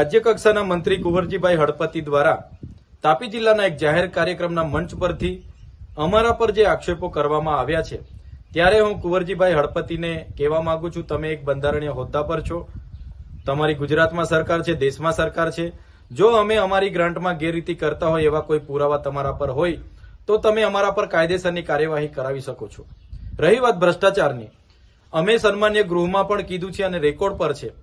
રાજ્ય કક્ષાના મંત્રી કુંવરજીભાઈ હડપતિ દ્વારા તાપી જિલ્લાના એક જાહેર કાર્યક્રમના મંચ પરથી અમારા પર જે આક્ષેપો કરવામાં આવ્યા છે, ત્યારે હું કુંવરજીભાઈ હડપતિને કહેવા માંગુ છું, તમે એક બંધારણીય હોદ્દા પર છો, તમારી ગુજરાતમાં સરકાર છે, દેશમાં સરકાર છે, જો અમે અમારી ગ્રાન્ટમાં ગેરરીતિ કરતા હોય એવા કોઈ પુરાવા તમારા પર હોય, તો તમે અમારા પર કાયદેસરની કાર્યવાહી કરાવી શકો છો. રહી વાત ભ્રષ્ટાચારની. અમે સન્માન્ય ગૃહમાં પણ કીધું છે અને રેકોર્ડ પર છે.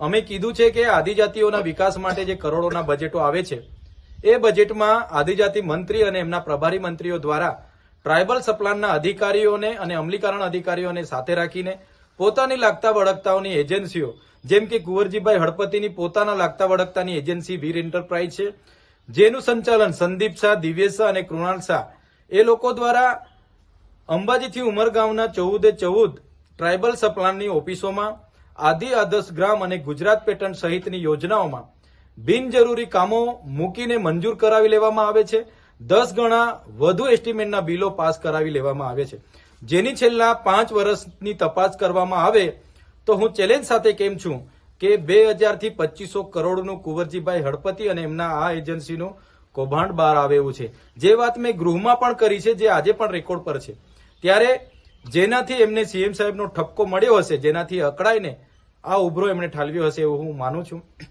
અમે કીધું છે કે આદિજાતિઓના વિકાસ માટે જે કરોડોના બજેટો આવે છે, એ બજેટમાં આદિજાતિ મંત્રી અને એમના પ્રભારી મંત્રીઓ દ્વારા ટ્રાયબલ સપ્લાનના અધિકારીઓને અને અમલીકરણ અધિકારીઓને સાથે રાખીને પોતાની લાગતા વળગતાઓની એજન્સીઓ, જેમ કે કુંવરજીભાઈ હળપતિની પોતાના લાગતા વળગતાની એજન્સી વીર એન્ટરપ્રાઇઝ છે, જેનું સંચાલન સંદીપ શાહ, દિવ્યેશ શાહ અને કૃણાલ શાહ, એ લોકો દ્વારા અંબાજીથી ઉમરગાંવના ચૌદે ચૌદ ટ્રાયબલ સપ્લાનની ઓફિસોમાં આદિ આદર્શ ગ્રામ અને ગુજરાત પેટર્ન સહિતની યોજનાઓમાં બિનજરૂરી કામો મૂકીને મંજૂર કરાવી લેવામાં આવે છે. દસ ગણા વધુ એસ્ટિમેટના બિલો પાસ કરાવી લેવામાં આવે છે. જેની છેલ્લા પાંચ વર્ષની તપાસ કરવામાં આવે તો હું ચેલેન્જ સાથે કેમ છું કે બે હજારથી પચીસો કરોડનું કુંવરજીભાઈ હળપતિ અને એમના આ એજન્સીનું કૌભાંડ બહાર આવે એવું છે. જે વાત મેં ગૃહમાં પણ કરી છે, જે આજે પણ રેકોર્ડ પર છે. ત્યારે જેનાથી એમને સીએમ સાહેબનો ઠપકો મળ્યો હશે, જેનાથી અકળાઈને આ ઉભરો એમણે ઠાલવ્યો હશે એવું હું માનું છું.